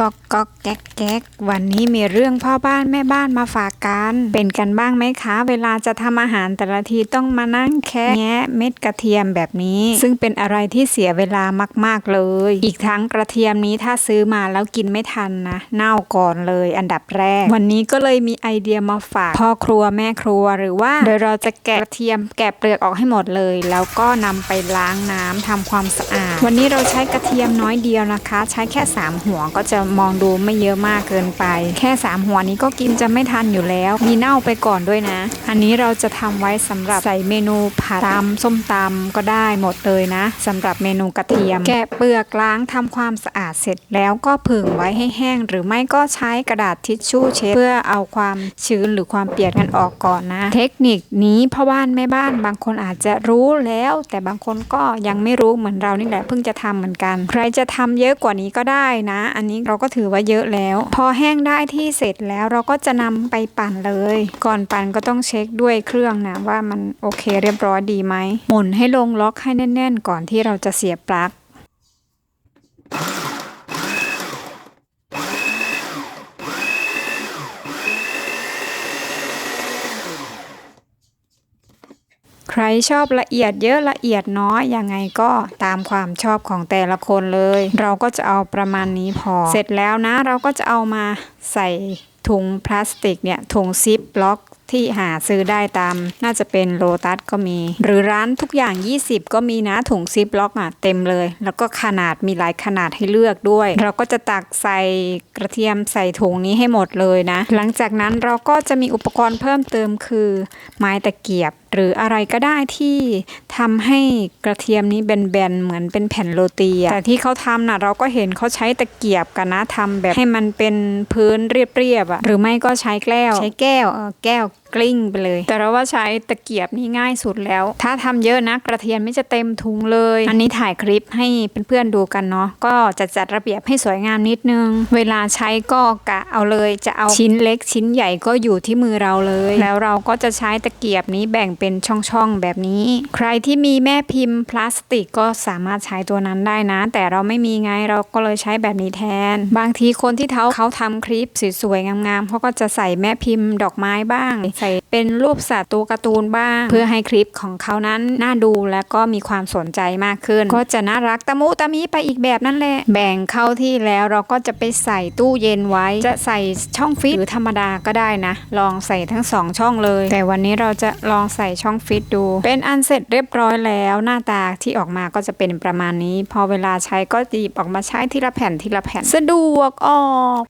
ก๊อกก๊อกแก๊กแก๊กวันนี้มีเรื่องพ่อบ้านแม่บ้านมาฝากกัน เป็นกันบ้างไหมคะ เวลาจะทำอาหารแต่ละทีต้องมานั่งแคะแงะเม็ดกระเทียมแบบนี้ ซึ่งเป็นอะไรที่เสียเวลามากๆเลย อีกทั้งกระเทียมนี้ถ้าซื้อมาแล้วกินไม่ทันนะเน่าก่อนเลยอันดับแรก วันนี้ก็เลยมีไอเดียมาฝากพ่อครัวแม่ครัวหรือว่า โดยเราจะแกะกระเทียมแกะเปลือกออกให้หมดเลย แล้วก็นำไปล้างน้ำทำความสะอาด วันนี้เราใช้กระเทียมน้อยเดียวนะคะ ใช้แค่ 3 หัวก็จะมองดูไม่เยอะมากเกินไป แค่ 3 หัวนี้ก็กินจะไม่ทันอยู่แล้ว มีเน่าไปก่อนด้วยนะ อันนี้เราจะทำไว้สำหรับใส่เมนูผัดตำส้มตำก็ได้หมดเลยนะสำหรับเมนูกระเทียม แกะเปลือกล้างทำความสะอาดเสร็จแล้วก็ผึ่งไว้ให้แห้ง หรือไม่ก็ใช้กระดาษทิชชู่เช็ดเพื่อเอาความชื้นหรือความเปียกกันออกก่อนนะ เทคนิคนี้พ่อบ้านแม่บ้านบางคนอาจจะรู้แล้ว แต่บางคนก็ยังไม่รู้เหมือนเรานี่แหละเพิ่งจะทำเหมือนกัน ใครจะทำเยอะกว่านี้ก็ได้นะ อันนี้เราก็ถือว่าเยอะแล้ว พอแห้งได้ที่เสร็จแล้วเราก็จะนำไปปั่นเลย ก่อนปั่นก็ต้องเช็คด้วยเครื่องนะว่ามันโอเคเรียบร้อยดีไหมหมุนให้ลงล็อกให้แน่น ๆ ก่อนที่เราจะเสียบปลั๊ก รชอบละเอียดเยอะละเอียดน้อยยังไงก็ตามความชอบของแต่ละคนเลย เราก็จะเอาประมาณนี้พอ เสร็จแล้วนะเราก็จะเอามาใส่ถุงพลาสติกเนี่ยถุงซิปล็อกที่หาซื้อได้ตาม น่าจะเป็นโลตัสก็มี หรือร้านทุกอย่าง 20 ก็มีนะถุงซิปล็อกอะเต็มเลย แล้วก็ขนาดมีหลายขนาดให้เลือกด้วย เราก็จะตักใส่กระเทียมใส่ถุงนี้ให้หมดเลยนะ หลังจากนั้นเราก็จะมีอุปกรณ์เพิ่มเติมคือ ไม้ตะเกียบหรืออะไรก็ได้ที่ทำให้กระเทียมนี้แบนๆเหมือนเป็นแผ่นโรตีอะแต่ที่เขาทำน่ะเราก็เห็นเขาใช้ตะเกียบกันนะทำแบบให้มันเป็นพื้นเรียบๆอะหรือไม่ก็ใช้แก้ว ใช้แก้วเออแก้วกลิ้งไปเลย แต่เราว่าใช้ตะเกียบนี่ง่ายสุดแล้ว ถ้าทำเยอะนะกระเทียมไม่จะเต็มถุงเลย อันนี้ถ่ายคลิปให้เพื่อนๆดูกันเนาะก็จะจัดระเบียบให้สวยงามนิดนึง เวลาใช้ก็กะเอาเลยจะเอาชิ้นเล็กชิ้นใหญ่ก็อยู่ที่มือเราเลย แล้วเราก็จะใช้ตะเกียบนี้แบ่งเป็นช่องๆแบบนี้ ใครที่มีแม่พิมพ์พลาสติกก็สามารถใช้ตัวนั้นได้นะ แต่เราไม่มีไงเราก็เลยใช้แบบนี้แทน บางทีคนที่เขาเขาทำคลิปสวยๆงามๆเขาก็จะใส่แม่พิมพ์ดอกไม้บ้าง ใส่เป็นรูปสัตว์ตัวการ์ตูนบ้าง เพื่อให้คลิปของเขานั้นน่าดูและก็มีความสนใจมากขึ้น ก็จะน่ารักตะมุตะมิไปอีกแบบนั่นแหละแบ่งเข้าที่แล้วเราก็จะไปใส่ตู้เย็นไว้ จะใส่ช่องฟิตหรือธรรมดาก็ได้นะ ลองใส่ทั้งสองช่องเลย แต่วันนี้เราจะลองใส่ช่องฟิตดู เป็นอันเสร็จเรียบร้อยแล้วหน้าตาที่ออกมาก็จะเป็นประมาณนี้ พอเวลาใช้ก็หยิบออกมาใช้ทีละแผ่นทีละแผ่นสะดวกออก